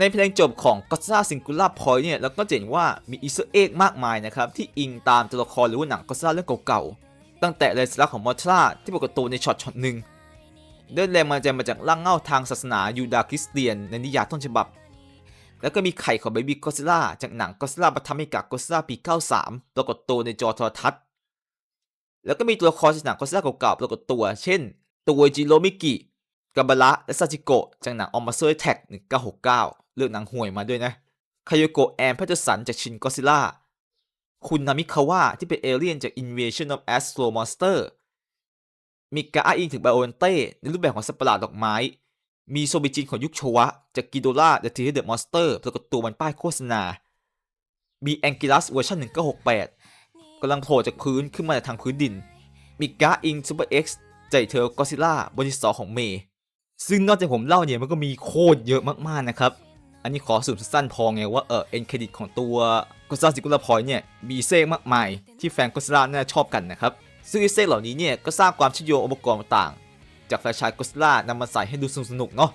ในเพลงจบของ Godzilla Singular Point เนี่ยเราก็จะเห็นว่ามีอีสเตอร์เอ็กมากมายนะครับที่อิงตามตัวละครหรือว่าหนัง Godzilla เรื่องเก่าๆ ตั้งแต่เลสลักของมอทราที่ปรากฏตัวในช็อตช็อตหนึ่งเดินแรงมาจะมาจากร่างเงาทางศาสนายูดาห์คริสเตียนในนิยายต้นฉบับ แล้วก็มีไข่ของ Baby Godzilla จากหนัง Godzilla ปฐมิกะ Godzilla ปี 93 ปรากฏตัวในจอโทรทัศน์ แล้วก็มีตัวละครจากหนัง Godzilla เก่าๆ ปรากฏตัว เช่น ตัวจิโรมิกิกาบาระและซาจิโกะจากหนังออมมาเซอร์แท็ก1969 เลือกหนังห่วยมาด้วยนะคายโกะแอนแพทเทอร์สันจากชินก็ซิล่าคุณนามิคาวะที่เป็นเอเลี่ยนจาก Invasion of Astro Monster มีกาอ้างอิงถึงไบโอเอนเต้ในรูปแบบของสัตว์ประหลาดดอกไม้ มีโซบิจินของยุคโชวะ จากกิโดล่า The t ท r เดอะมอนสเตอร์ปรากฏตัวบนป้ายโฆษณา มีแองกิลัสเวอร์ชัน1968กำลังโผล่จากพื้นขึ้นมาจากทางพื้นดิน มีกาอิงซูเปอร์เอ็กซ์ใจเธอกอซิล่าบนดินสอของเมย์ซึ่งนอกจากผมเล่าเนี่ยมันก็มีโคตรเยอะมากๆนะครับ นนี้ขอสรุมสั้นพอไงว่าเออเอ็นเครดิตของตัวก็ซาซิกุลาพอยเนี่ยมีเซกมากมายที่แฟนก็ซ่าน่าชอบกันนะครับ ซึ่งเซกเหล่านี้เนี่ยก็สร้างความเชื่อโยงองค์ประกอบต่าง จากแฟรนไชายก็ซานำมาใส่ให้ดูสนุกๆเนาะ